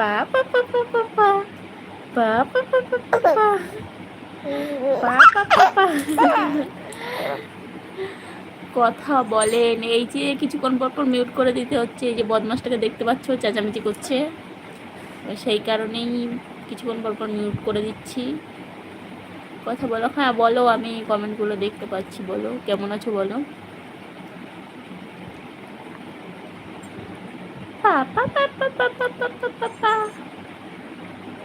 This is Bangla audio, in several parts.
মানে মানে মানে পা পা পা পা পা পা পা পা পা পা পা পা পা পা পা পা কথা বলেন এই যে কিছুক্ষণ পর পর মিউট করে দিতে হচ্ছে এই যে বদমাসটাকে দেখতে পাচ্ছ চেঁচামেচি করছে সেই কারণেই কিছুক্ষণ পর পর মিউট করে দিচ্ছি কথা বলো হ্যাঁ বলো আমি কমেন্টগুলো দেখতে পাচ্ছি বলো কেমন আছো বলো পা পা পা পা পা পা পা পা পা পা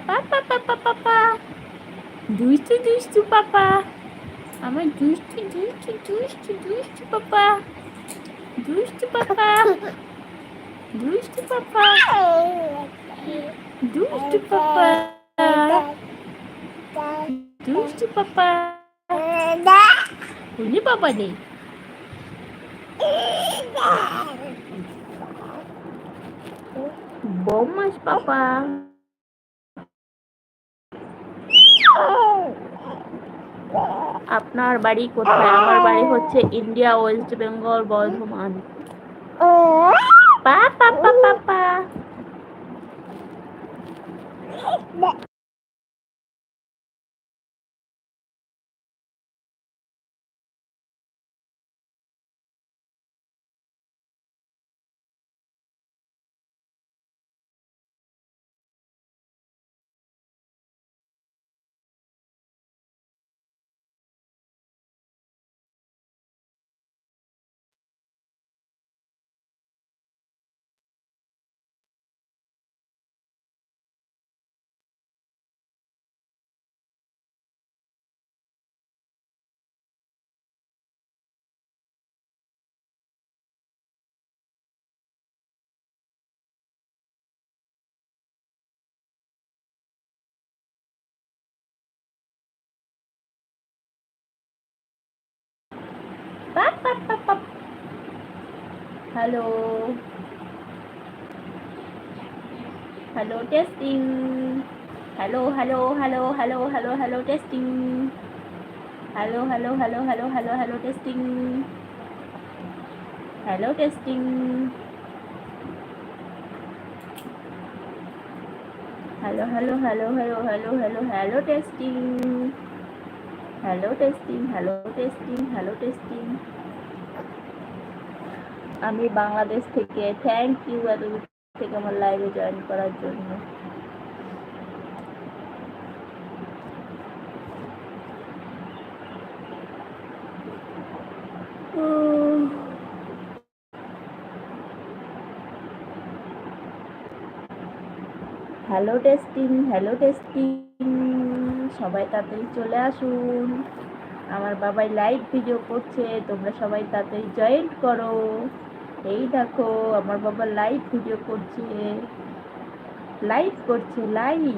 পা পা পা পা পা পা দুষ্টু দুষ্টু পাপা আমার দুষ্টু দুষ্টু দুষ্টু দুষ্টু পাপা দুষ্টু পাপা দুষ্টু পাপা mas papá. আপনার বাড়ি কোথায়? আমার বাড়ি হচ্ছে ইন্ডিয়া, ওয়েস্ট বেঙ্গল, বর্ধমান। পা পা পা পা পা। Hello hello testing hello hello hello hello hello hello testing hello hello hello hello hello hello testing hello testing hello hello hello hello hello hello hello testing hello testing hello testing hello testing আমি বাংলাদেশ থেকে থ্যাংক ইউ এত থেকে আমার লাইভে জয়েন করার জন্য। হ্যালো টেস্টিং হ্যালো টেস্টিং সবাই তাড়াতাড়ি চলে আসুন। আমার বাবাই লাইভ ভিডিও করছে, তোমরা সবাই তাড়াতাড়ি জয়েন করো। এই দেখো, আমার বাবা লাইভ ভিডিও করছে। লাইভ করছে লাইভ